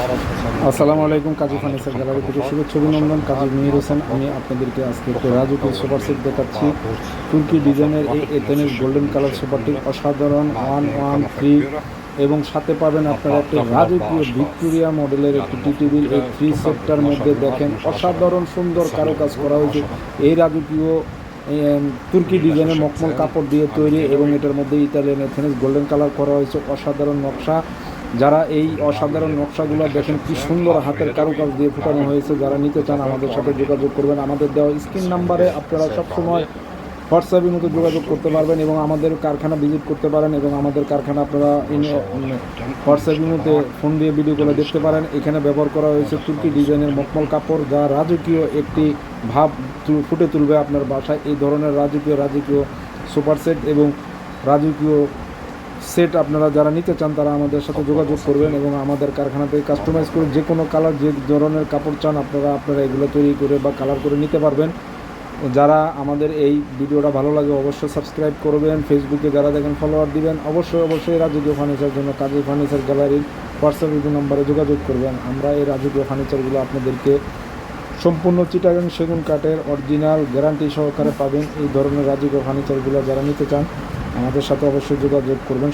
আসসালামু আলাইকুম, কাজী furniture gallery থেকে শুভেচ্ছা অভিনন্দন। কাজী মিহির হোসেন, আমি আপনাদেরকে আজকে একটা রাজকীয় সুপার সেট দেখাচ্ছি। তুর্কি ডিজাইনের এই এথেনের গোল্ডেন কালার সুপারটি অসাধারণ, ওয়ান ওয়ান, থ্রি, এবং সাথে পাবেন আপনারা একটি রাজকীয় ভিক্টোরিয়া মডেলের একটি টিটিভির এই থ্রি সেটটার মধ্যে দেখেন অসাধারণ সুন্দর কারুকাজ করা হয়েছে। এই রাজকীয় তুর্কি ডিজাইনের মকমল কাপড় দিয়ে তৈরি এবং এটার মধ্যে ইতালিয়ান এথেনিস গোল্ডেন কালার করা হয়েছে। অসাধারণ নকশা। যারা এই অসাধারণ নকশাগুলো দেখেন, কি সুন্দর হাতের কারুকাজ দিয়ে ফুটানো হয়েছে। যারা নিতে চান আমাদের সাথে যোগাযোগ করবেন। আমাদের দেওয়া স্ক্রিন নাম্বারে আপনারা সবসময় হোয়াটসঅ্যাপের মতো যোগাযোগ করতে পারবেন এবং আমাদের কারখানা ভিজিট করতে পারেন এবং আমাদের কারখানা আপনারা হোয়াটসঅ্যাপের মধ্যে ফোন দিয়ে ভিডিও করে দেখতে পারেন। এখানে ব্যবহার করা হয়েছে তুর্কি ডিজাইনের মকমল কাপড় যা রাজকীয় একটি ভাব ফুটে তুলবে আপনার বাসায়। এই ধরনের রাজকীয় রাজকীয় সুপার সেট এবং রাজকীয় সেট আপনারা যারা নিতে চান, তারা আমাদের সাথে যোগাযোগ করবেন এবং আমাদের কারখানাতে কাস্টমাইজ করে যে কোনো কালার যে ধরনের কাপড় চান, আপনারা আপনারা এগুলো তৈরি করে বা কালার করে নিতে পারবেন। যারা আমাদের এই ভিডিওটা ভালো লাগে, অবশ্যই সাবস্ক্রাইব করবেন। ফেসবুকে যারা দেখেন ফলোয়ার দিবেন, অবশ্যই অবশ্যই রাজকীয় ফার্নিচার জন্য কাজী ফার্নিচার গ্যালারির হোয়াটসঅ্যাপ এই নম্বরে যোগাযোগ করবেন। আমরা এই রাজকীয় ফার্নিচারগুলো আপনাদেরকে সম্পূর্ণ চিটাগাং সেগুন কাঠের অরিজিনাল গ্যারান্টি সহকারে পাবেন। এই ধরনের রাজকীয় ফার্নিচারগুলো যারা নিতে চান আমাদের সাথে অবশ্যই যোগাযোগ করবেন।